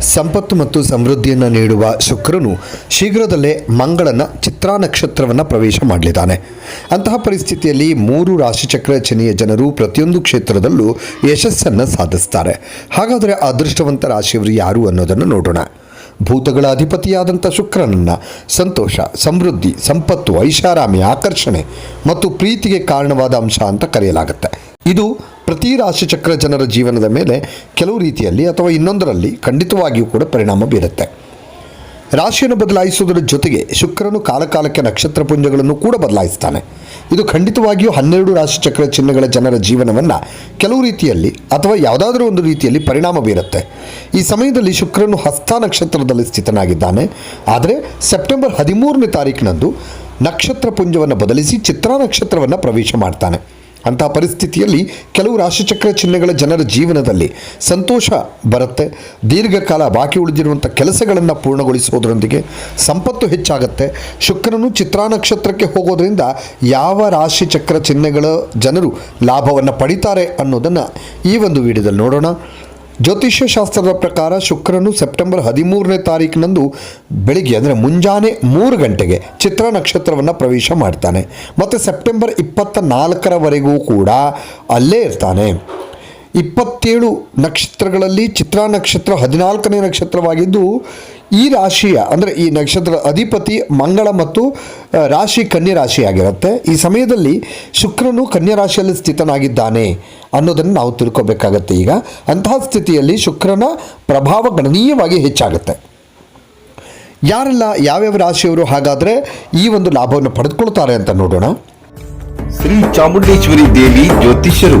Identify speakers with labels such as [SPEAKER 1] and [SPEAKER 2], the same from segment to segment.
[SPEAKER 1] ಸಂಪತ್ತು ಮತ್ತು ಸಮೃದ್ಧಿಯನ್ನು ನೀಡುವ ಶುಕ್ರನು ಶೀಘ್ರದಲ್ಲೇ ಮಂಗಳನ ಚಿತ್ರಾ ನಕ್ಷತ್ರವನ್ನು ಪ್ರವೇಶ ಮಾಡಲಿದ್ದಾನೆ. ಅಂತಹ ಪರಿಸ್ಥಿತಿಯಲ್ಲಿ ಮೂರು ರಾಶಿಚಕ್ರ ಚನಿಯ ಜನರು ಪ್ರತಿಯೊಂದು ಕ್ಷೇತ್ರದಲ್ಲೂ ಯಶಸ್ಸನ್ನು ಸಾಧಿಸ್ತಾರೆ. ಹಾಗಾದರೆ ಅದೃಷ್ಟವಂತ ರಾಶಿಯವರು ಯಾರು ಅನ್ನೋದನ್ನು ನೋಡೋಣ. ಭೂತಗಳ ಅಧಿಪತಿಯಾದಂಥ ಶುಕ್ರನನ್ನು ಸಂತೋಷ, ಸಮೃದ್ಧಿ, ಸಂಪತ್ತು, ಐಷಾರಾಮಿ, ಆಕರ್ಷಣೆ ಮತ್ತು ಪ್ರೀತಿಗೆ ಕಾರಣವಾದ ಅಂಶ ಅಂತ ಕರೆಯಲಾಗುತ್ತೆ. ಇದು ಪ್ರತಿ ರಾಶಿಚಕ್ರ ಜನರ ಜೀವನದ ಮೇಲೆ ಕೆಲವು ರೀತಿಯಲ್ಲಿ ಅಥವಾ ಇನ್ನೊಂದರಲ್ಲಿ ಖಂಡಿತವಾಗಿಯೂ ಕೂಡ ಪರಿಣಾಮ ಬೀರುತ್ತೆ. ರಾಶಿಯನ್ನು ಬದಲಾಯಿಸುವುದರ ಜೊತೆಗೆ ಶುಕ್ರನು ಕಾಲಕಾಲಕ್ಕೆ ನಕ್ಷತ್ರ ಪುಂಜಗಳನ್ನು ಕೂಡ ಬದಲಾಯಿಸ್ತಾನೆ. ಇದು ಖಂಡಿತವಾಗಿಯೂ ಹನ್ನೆರಡು ರಾಶಿಚಕ್ರ ಚಿಹ್ನೆಗಳ ಜನರ ಜೀವನವನ್ನು ಕೆಲವು ರೀತಿಯಲ್ಲಿ ಅಥವಾ ಯಾವುದಾದ್ರೂ ಒಂದು ರೀತಿಯಲ್ಲಿ ಪರಿಣಾಮ ಬೀರುತ್ತೆ. ಈ ಸಮಯದಲ್ಲಿ ಶುಕ್ರನು ಹಸ್ತ ನಕ್ಷತ್ರದಲ್ಲಿ ಸ್ಥಿತನಾಗಿದ್ದಾನೆ. ಆದರೆ ಸೆಪ್ಟೆಂಬರ್ ಹದಿಮೂರನೇ ತಾರೀಕಿನಂದು ನಕ್ಷತ್ರ ಪುಂಜವನ್ನು ಬದಲಿಸಿ ಚಿತ್ರಾ ನಕ್ಷತ್ರವನ್ನು ಪ್ರವೇಶ ಮಾಡ್ತಾನೆ. ಅಂತಹ ಪರಿಸ್ಥಿತಿಯಲ್ಲಿ ಕೆಲವು ರಾಶಿಚಕ್ರ ಚಿಹ್ನೆಗಳ ಜನರ ಜೀವನದಲ್ಲಿ ಸಂತೋಷ ಬರುತ್ತೆ. ದೀರ್ಘಕಾಲ ಬಾಕಿ ಉಳಿದಿರುವಂಥ ಕೆಲಸಗಳನ್ನು ಪೂರ್ಣಗೊಳಿಸುವುದರೊಂದಿಗೆ ಸಂಪತ್ತು ಹೆಚ್ಚಾಗುತ್ತೆ. ಶುಕ್ರನು ಚಿತ್ರಾ ನಕ್ಷತ್ರಕ್ಕೆ ಹೋಗೋದರಿಂದ ಯಾವ ರಾಶಿಚಕ್ರ ಚಿಹ್ನೆಗಳ ಜನರು ಲಾಭವನ್ನು ಪಡಿತಾರೆ ಅನ್ನೋದನ್ನು ಈ ಒಂದು ವಿಡಿಯೋದಲ್ಲಿ ನೋಡೋಣ. ಜ್ಯೋತಿಷ್ಯ ಶಾಸ್ತ್ರದ ಪ್ರಕಾರ ಶುಕ್ರನು ಸೆಪ್ಟೆಂಬರ್ ಹದಿಮೂರನೇ ತಾರೀಕಿನಂದು ಬೆಳಿಗ್ಗೆ, ಅಂದರೆ ಮುಂಜಾನೆ ಮೂರು ಗಂಟೆಗೆ ಚಿತ್ರ ನಕ್ಷತ್ರವನ್ನು ಪ್ರವೇಶ ಮಾಡ್ತಾನೆ. ಮತ್ತು ಸೆಪ್ಟೆಂಬರ್ ಇಪ್ಪತ್ತ ನಾಲ್ಕರವರೆಗೂ ಕೂಡ ಅಲ್ಲೇ ಇರ್ತಾನೆ. ಇಪ್ಪತ್ತೇಳು ನಕ್ಷತ್ರಗಳಲ್ಲಿ ಚಿತ್ರ ನಕ್ಷತ್ರ ಹದಿನಾಲ್ಕನೇ ನಕ್ಷತ್ರವಾಗಿದ್ದು ಈ ರಾಶಿಯ, ಅಂದರೆ ಈ ನಕ್ಷತ್ರ ಅಧಿಪತಿ ಮಂಗಳ ಮತ್ತು ರಾಶಿ ಕನ್ಯಾ ರಾಶಿಯಾಗಿರುತ್ತೆ. ಈ ಸಮಯದಲ್ಲಿ ಶುಕ್ರನು ಕನ್ಯಾ ರಾಶಿಯಲ್ಲಿ ಸ್ಥಿತನಾಗಿದ್ದಾನೆ ಅನ್ನೋದನ್ನು ನಾವು ತಿಳ್ಕೊಬೇಕಾಗತ್ತೆ ಈಗ. ಅಂತಹ ಸ್ಥಿತಿಯಲ್ಲಿ ಶುಕ್ರನ ಪ್ರಭಾವ ಗಣನೀಯವಾಗಿ ಹೆಚ್ಚಾಗುತ್ತೆ. ಯಾರೆಲ್ಲ ಯಾವ್ಯಾವ ರಾಶಿಯವರು ಹಾಗಾದರೆ ಈ ಒಂದು ಲಾಭವನ್ನು ಪಡೆದುಕೊಳ್ತಾರೆ ಅಂತ ನೋಡೋಣ.
[SPEAKER 2] ಶ್ರೀ ಚಾಮುಂಡೇಶ್ವರಿ ದೇವಿ ಜ್ಯೋತಿಷ್ಯರು.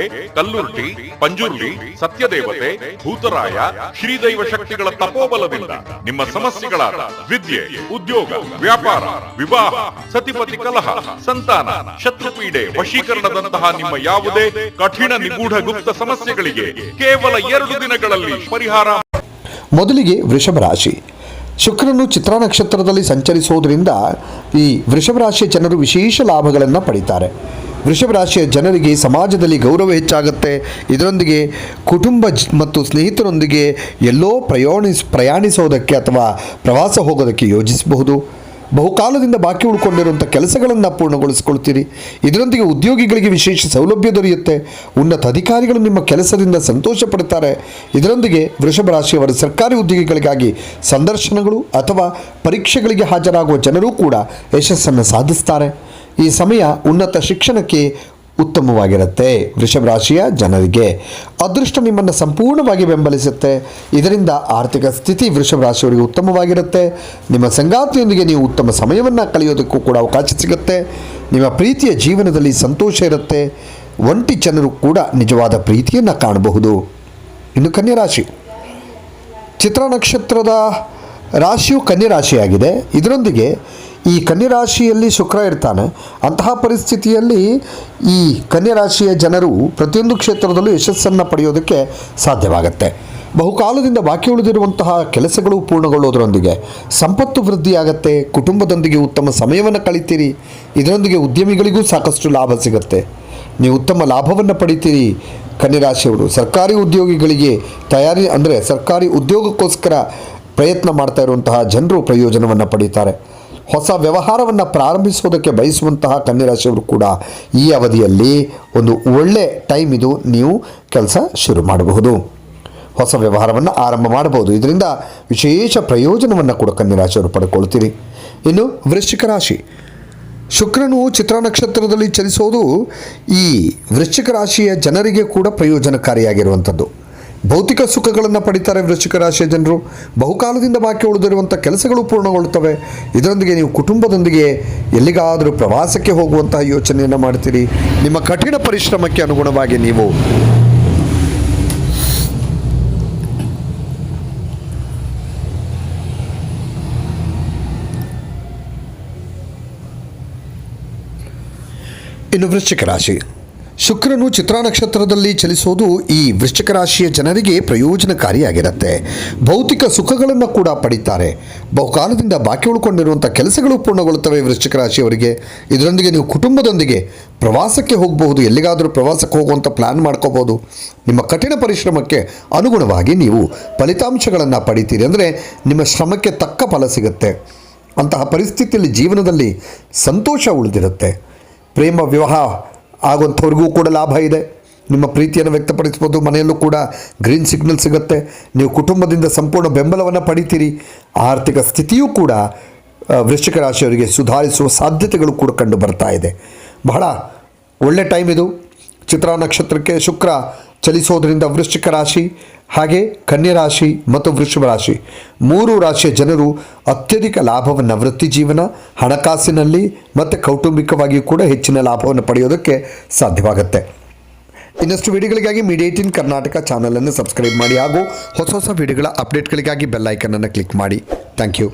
[SPEAKER 3] ಕಲ್ಲುರ್ಟಿ ಪಂಜುರ್ಲಿ ಸತ್ಯದೇವತೆ, ಭೂತರಾಯ, ಶ್ರೀದೈವ ಶಕ್ತಿಗಳ ತಪೋಬಲದಿಂದ ನಿಮ್ಮ ಸಮಸ್ಯೆಗಳಾದ ವಿದ್ಯೆ, ಉದ್ಯೋಗ, ವ್ಯಾಪಾರ, ವಿವಾಹ, ಸತಿಪತಿ ಕಲಹ, ಸಂತಾನ, ಶತ್ರುಪೀಡೆ ವಶೀಕರಣದಂತಹ ನಿಮ್ಮ ಯಾವುದೇ ಕಠಿಣ ನಿಗೂಢ ಗುಪ್ತ ಸಮಸ್ಯೆಗಳಿಗೆ ಕೇವಲ ಎರಡು ದಿನಗಳಲ್ಲಿ ಪರಿಹಾರ
[SPEAKER 1] ಮೊದಲಿಗೆ ವೃಷಭ ರಾಶಿ. ಶುಕ್ರನು ಚಿತ್ರ ನಕ್ಷತ್ರದಲ್ಲಿ ಸಂಚರಿಸುವುದರಿಂದ ಈ ವೃಷಭ ರಾಶಿಯ ಜನರು ವಿಶೇಷ ಲಾಭಗಳನ್ನು ಪಡಿತಾರೆ. ವೃಷಭ ರಾಶಿಯ ಜನರಿಗೆ ಸಮಾಜದಲ್ಲಿ ಗೌರವ ಹೆಚ್ಚಾಗುತ್ತೆ. ಇದರೊಂದಿಗೆ ಕುಟುಂಬ ಮತ್ತು ಸ್ನೇಹಿತರೊಂದಿಗೆ ಎಲ್ಲೋ ಪ್ರಯಾಣಿಸ್ ಪ್ರಯಾಣಿಸೋದಕ್ಕೆ ಅಥವಾ ಪ್ರವಾಸ ಹೋಗೋದಕ್ಕೆ ಯೋಜಿಸಬಹುದು. ಬಹುಕಾಲದಿಂದ ಬಾಕಿ ಉಳ್ಕೊಂಡಿರುವಂಥ ಕೆಲಸಗಳನ್ನು ಪೂರ್ಣಗೊಳಿಸಿಕೊಳ್ತೀರಿ. ಇದರೊಂದಿಗೆ ಉದ್ಯೋಗಿಗಳಿಗೆ ವಿಶೇಷ ಸೌಲಭ್ಯ ದೊರೆಯುತ್ತೆ. ಉನ್ನತ ಅಧಿಕಾರಿಗಳು ನಿಮ್ಮ ಕೆಲಸದಿಂದ ಸಂತೋಷ ಪಡ್ತಾರೆ ಇದರೊಂದಿಗೆ ವೃಷಭ ರಾಶಿಯವರ ಸರ್ಕಾರಿ ಉದ್ಯೋಗಿಗಳಿಗಾಗಿ ಸಂದರ್ಶನಗಳು ಅಥವಾ ಪರೀಕ್ಷೆಗಳಿಗೆ ಹಾಜರಾಗುವ ಜನರೂ ಕೂಡ ಯಶಸ್ಸನ್ನು ಸಾಧಿಸ್ತಾರೆ. ಈ ಸಮಯ ಉನ್ನತ ಶಿಕ್ಷಣಕ್ಕೆ ಉತ್ತಮವಾಗಿರುತ್ತೆ. ವೃಷಭ ರಾಶಿಯ ಜನರಿಗೆ ಅದೃಷ್ಟ ನಿಮ್ಮನ್ನು ಸಂಪೂರ್ಣವಾಗಿ ಬೆಂಬಲಿಸುತ್ತೆ. ಇದರಿಂದ ಆರ್ಥಿಕ ಸ್ಥಿತಿ ವೃಷಭ ರಾಶಿಯವರಿಗೆ ಉತ್ತಮವಾಗಿರುತ್ತೆ. ನಿಮ್ಮ ಸಂಗಾತಿಯೊಂದಿಗೆ ನೀವು ಉತ್ತಮ ಸಮಯವನ್ನು ಕಳೆಯೋದಕ್ಕೂ ಕೂಡ ಅವಕಾಶ ಸಿಗುತ್ತೆ. ನಿಮ್ಮ ಪ್ರೀತಿಯ ಜೀವನದಲ್ಲಿ ಸಂತೋಷ ಇರುತ್ತೆ. ಒಂಟಿ ಜನರು ಕೂಡ ನಿಜವಾದ ಪ್ರೀತಿಯನ್ನು ಕಾಣಬಹುದು. ಇನ್ನು ಕನ್ಯಾ ರಾಶಿ. ಚಿತ್ರ ನಕ್ಷತ್ರದ ರಾಶಿಯು ಕನ್ಯಾ ರಾಶಿಯಾಗಿದೆ. ಇದರೊಂದಿಗೆ ಈ ಕನ್ಯರಾಶಿಯಲ್ಲಿ ಶುಕ್ರ ಇರ್ತಾನೆ, ಅಂತಹ ಪರಿಸ್ಥಿತಿಯಲ್ಲಿ ಈ ಕನ್ಯರಾಶಿಯ ಜನರು ಪ್ರತಿಯೊಂದು ಕ್ಷೇತ್ರದಲ್ಲೂ ಯಶಸ್ಸನ್ನು ಪಡೆಯೋದಕ್ಕೆ ಸಾಧ್ಯವಾಗುತ್ತೆ. ಬಹುಕಾಲದಿಂದ ಬಾಕಿ ಉಳಿದಿರುವಂತಹ ಕೆಲಸಗಳು ಪೂರ್ಣಗೊಳ್ಳೋದರೊಂದಿಗೆ ಸಂಪತ್ತು ವೃದ್ಧಿಯಾಗತ್ತೆ, ಕುಟುಂಬದೊಂದಿಗೆ ಉತ್ತಮ ಸಮಯವನ್ನು ಕಳಿತೀರಿ, ಇದರೊಂದಿಗೆ ಉದ್ಯಮಿಗಳಿಗೂ ಸಾಕಷ್ಟು ಲಾಭ ಸಿಗುತ್ತೆ. ನೀವು ಉತ್ತಮ ಲಾಭವನ್ನು ಪಡಿತೀರಿ. ಕನ್ಯರಾಶಿಯವರು ಸರ್ಕಾರಿ ಉದ್ಯೋಗಿಗಳಿಗೆ ತಯಾರಿ ಅಂದರೆ ಸರ್ಕಾರಿ ಉದ್ಯೋಗಕ್ಕೋಸ್ಕರ ಪ್ರಯತ್ನ ಮಾಡ್ತಾ ಇರುವಂತಹ ಜನರು ಪ್ರಯೋಜನವನ್ನು ಪಡೀತಾರೆ. ಹೊಸ ವ್ಯವಹಾರವನ್ನು ಪ್ರಾರಂಭಿಸೋದಕ್ಕೆ ಬಯಸುವಂತಹ ಕನ್ಯರಾಶಿಯವರು ಕೂಡ ಈ ಅವಧಿಯಲ್ಲಿ ಒಂದು ಒಳ್ಳೆ ಟೈಮ್ ಇದು ನೀವು ಕೆಲಸ ಶುರು ಮಾಡಬಹುದು. ಹೊಸ ವ್ಯವಹಾರವನ್ನು ಆರಂಭ ಮಾಡಬಹುದು. ಇದರಿಂದ ವಿಶೇಷ ಪ್ರಯೋಜನವನ್ನು ಕೂಡ ಕನ್ಯರಾಶಿಯವರು ಪಡ್ಕೊಳ್ತೀರಿ. ಇನ್ನು ವೃಶ್ಚಿಕ ರಾಶಿ. ಶುಕ್ರನು ಚಿತ್ರ ನಕ್ಷತ್ರದಲ್ಲಿ ಚಲಿಸೋದು ಈ ವೃಶ್ಚಿಕ ರಾಶಿಯ ಜನರಿಗೆ ಕೂಡ ಪ್ರಯೋಜನಕಾರಿಯಾಗಿರುವಂಥದ್ದು. ಭೌತಿಕ ಸುಖಗಳನ್ನು ಪಡಿತಾರೆ ವೃಶ್ಚಿಕ ರಾಶಿಯ ಜನರು. ಬಹುಕಾಲದಿಂದ ಬಾಕಿ ಉಳಿದಿರುವಂಥ ಕೆಲಸಗಳು ಪೂರ್ಣಗೊಳ್ಳುತ್ತವೆ. ಇದರೊಂದಿಗೆ ನೀವು ಕುಟುಂಬದೊಂದಿಗೆ ಎಲ್ಲಿಗಾದರೂ ಪ್ರವಾಸಕ್ಕೆ ಹೋಗುವಂತಹ ಯೋಚನೆಯನ್ನು ಮಾಡ್ತೀರಿ. ನಿಮ್ಮ ಕಠಿಣ ಪರಿಶ್ರಮಕ್ಕೆ ಅನುಗುಣವಾಗಿ ನೀವು ಇನ್ನು ವೃಶ್ಚಿಕ ರಾಶಿ. ಶುಕ್ರನು ಚಿತ್ರಾ ನಕ್ಷತ್ರದಲ್ಲಿ ಚಲಿಸೋದು ಈ ವೃಶ್ಚಿಕ ರಾಶಿಯ ಜನರಿಗೆ ಪ್ರಯೋಜನಕಾರಿಯಾಗಿರುತ್ತೆ. ಭೌತಿಕ ಸುಖಗಳನ್ನು ಕೂಡ ಪಡಿತಾರೆ. ಬಹುಕಾಲದಿಂದ ಬಾಕಿ ಉಳ್ಕೊಂಡಿರುವಂಥ ಕೆಲಸಗಳು ಪೂರ್ಣಗೊಳ್ಳುತ್ತವೆ ವೃಶ್ಚಿಕ ರಾಶಿಯವರಿಗೆ. ಇದರೊಂದಿಗೆ ನೀವು ಕುಟುಂಬದೊಂದಿಗೆ ಪ್ರವಾಸಕ್ಕೆ ಹೋಗಬಹುದು, ಎಲ್ಲಿಗಾದರೂ ಪ್ರವಾಸಕ್ಕೆ ಹೋಗುವಂಥ ಪ್ಲ್ಯಾನ್ ಮಾಡ್ಕೋಬೋದು ನಿಮ್ಮ ಕಠಿಣ ಪರಿಶ್ರಮಕ್ಕೆ ಅನುಗುಣವಾಗಿ ನೀವು ಫಲಿತಾಂಶಗಳನ್ನು ಪಡಿತೀರಿ. ಅಂದರೆ ನಿಮ್ಮ ಶ್ರಮಕ್ಕೆ ತಕ್ಕ ಫಲ ಸಿಗುತ್ತೆ. ಅಂತಹ ಪರಿಸ್ಥಿತಿಯಲ್ಲಿ ಜೀವನದಲ್ಲಿ ಸಂತೋಷ ಉಳಿದಿರುತ್ತೆ. ಪ್ರೇಮ, ವಿವಾಹ ಆಗುವಂಥವ್ರಿಗೂ ಕೂಡ ಲಾಭ ಇದೆ. ನಿಮ್ಮ ಪ್ರೀತಿಯನ್ನು ವ್ಯಕ್ತಪಡಿಸ್ಬೋದು ಮನೆಯಲ್ಲೂ ಕೂಡ ಗ್ರೀನ್ ಸಿಗ್ನಲ್ ಸಿಗುತ್ತೆ. ನೀವು ಕುಟುಂಬದಿಂದ ಸಂಪೂರ್ಣ ಬೆಂಬಲವನ್ನು ಪಡಿತೀರಿ. ಆರ್ಥಿಕ ಸ್ಥಿತಿಯೂ ಕೂಡ ವೃಶ್ಚಿಕ ರಾಶಿಯವರಿಗೆ ಸುಧಾರಿಸುವ ಸಾಧ್ಯತೆಗಳು ಕೂಡ ಕಂಡು ಬರ್ತಾ ಇದೆ. ಬಹಳ ಒಳ್ಳೆ ಟೈಮ್ ಇದು. ಚಿತ್ರಾ ನಕ್ಷತ್ರಕ್ಕೆ ಶುಕ್ರ ಚಲಿಸೋದರಿಂದ ವೃಶ್ಚಿಕ ರಾಶಿ ಹಾಗೆ ಕನ್ಯಾ ರಾಶಿ ಮತ್ತು ವೃಷಭ ರಾಶಿ. ಮೂರು ರಾಶಿಯ ಜನರು ಅತ್ಯಧಿಕ ಲಾಭವನ್ನು ವೃತ್ತಿ ಜೀವನ, ಹಣಕಾಸಿನಲ್ಲಿ ಮತ್ತು ಕೌಟುಂಬಿಕವಾಗಿಯೂ ಕೂಡ ಹೆಚ್ಚಿನ ಲಾಭವನ್ನು ಪಡೆಯೋದಕ್ಕೆ ಸಾಧ್ಯವಾಗುತ್ತೆ. ಇನ್ನಷ್ಟು ವಿಡಿಯೋಗಳಿಗಾಗಿ ಮೀಡಿಯೇಟಿನ್ ಕರ್ನಾಟಕ ಚಾನಲನ್ನು ಸಬ್ಸ್ಕ್ರೈಬ್ ಮಾಡಿ ಹಾಗೂ ಹೊಸ ಹೊಸ ವಿಡಿಯೋಗಳ ಅಪ್ಡೇಟ್ಗಳಿಗಾಗಿ ಬೆಲ್ ಐಕನನ್ನು ಕ್ಲಿಕ್ ಮಾಡಿ. Thank you.